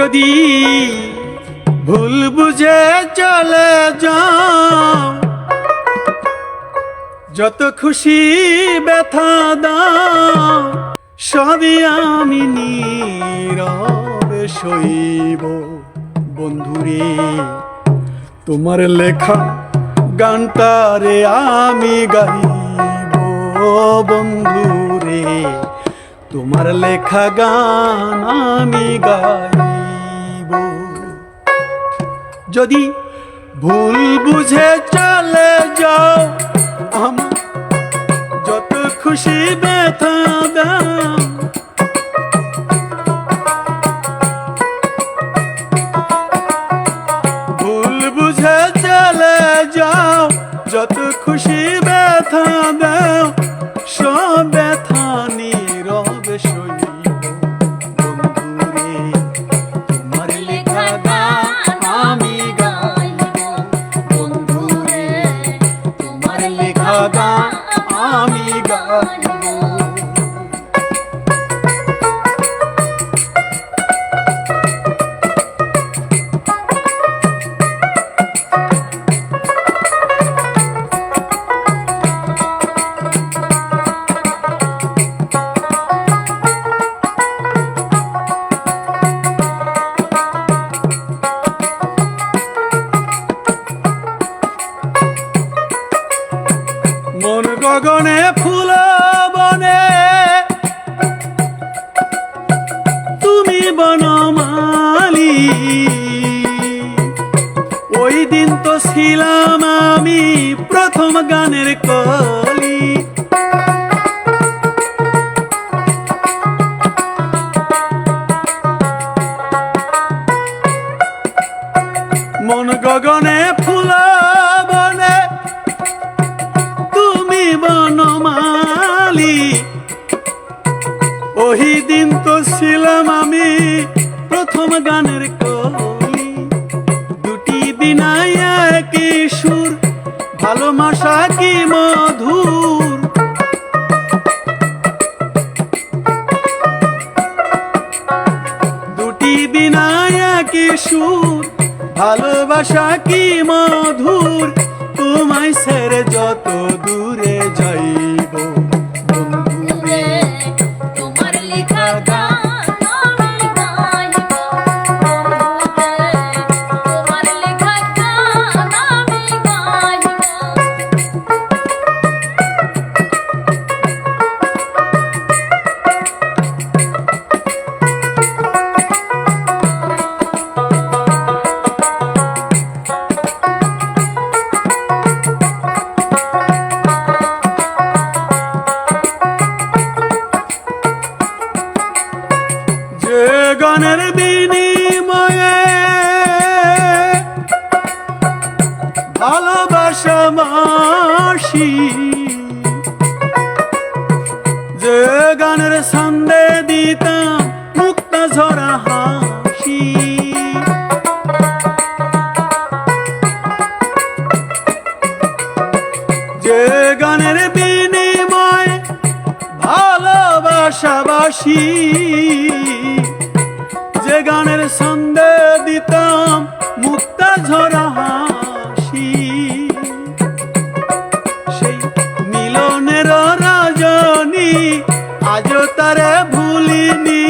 যদি ভুল বুঝে চলে যাও, যত খুশি ব্যথা দাও, সবই আমি নীরবে সইব। বন্ধুরে, তোমার লেখা গানটারে আমি গাইব। বন্ধুরে, তোমার লেখা গান আমি গাইব। যদি ভুল বুঝে চলে যাও আমার যত খুশি ব্যথা ভুল বুঝে চলে যাও, যত খুশি ব্যথা দাও। সব ব্যথা নীরবে সইব বনমালি। ওই দিন তো ছিলাম আমি প্রথম গানের কলি। মন গগনে প্রথম গানের কলি। দুটি বিনায় একই সুর ভালোবাসা কি মধুর? দুটি বিনায় সুর, ভালোবাসা কি মধুর? তোমায় ছেড়ে যত দূরে যাইব। গানের গানের সন্দে দিতাম মুক্তা ঝরা হাসি। সেই মিলনের রজনী আজও তারে ভুলিনি।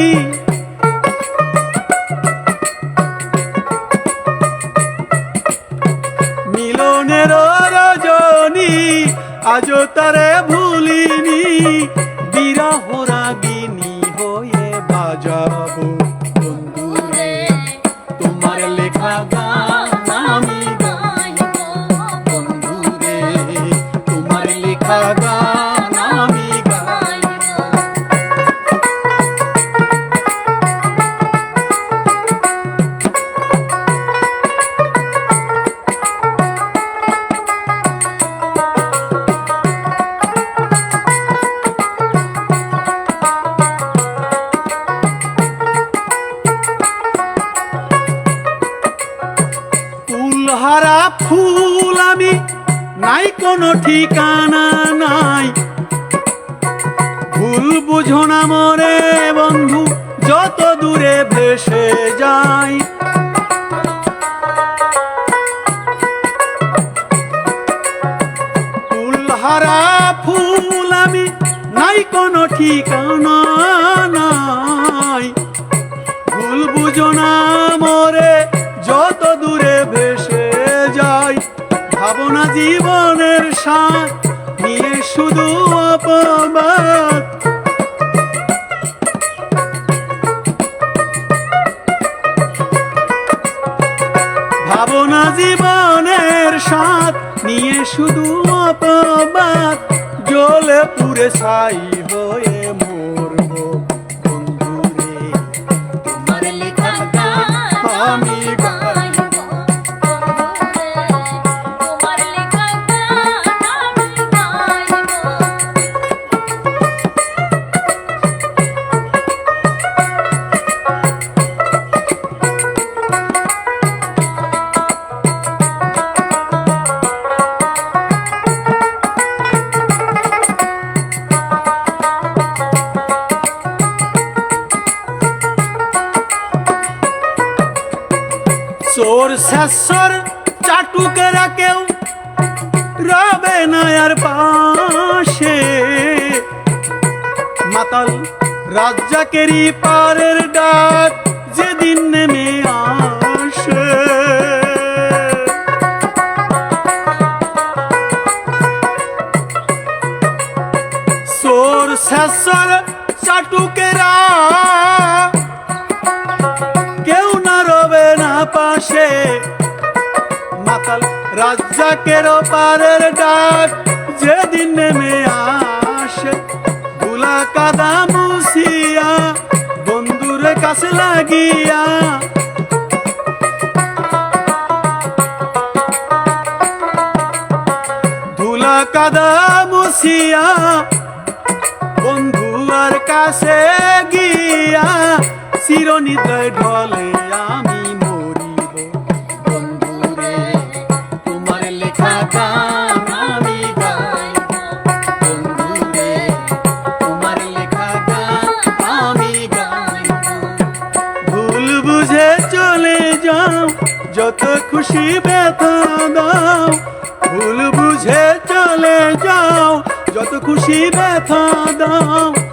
মিলনের রজনী আজও তারে ভুলিনি। ফুলহারা ফুল আমি, নাই কোনো ঠিকানা নাই। ভুল বুঝো না মরে বন্ধু, যত দূরে ভেসে যাই। ফুলহারা ফুল আমি, নাই কোনো ঠিকানা নাই। ভুল বুঝো না মরে, যত দূরে শুধু অপবাদ। ভাবনা জীবনের সাথ নিয়ে শুধু অপবাদ। জলে পুরে ছাই হয়ে মরব বন্ধুরে। তোমার লেখা আমি শেষর চাটুকেরা কেউ রবে না আর পাশে। মাতাল রাজ্জাকেরই পারের ডাক যেদিন নেমে আসে রাজ্জাকের পারের ডাক যেদিন নেমে আসে, দুলা কাদা মুসিয়া বন্ধুর কাছে লাগিয়া। ধুলা কাদা মুসিয়া বন্ধুয়ার কাছে গিয়া, চিরনিদ্রায় ঢলে আমি খুশি ব্যথা দাও।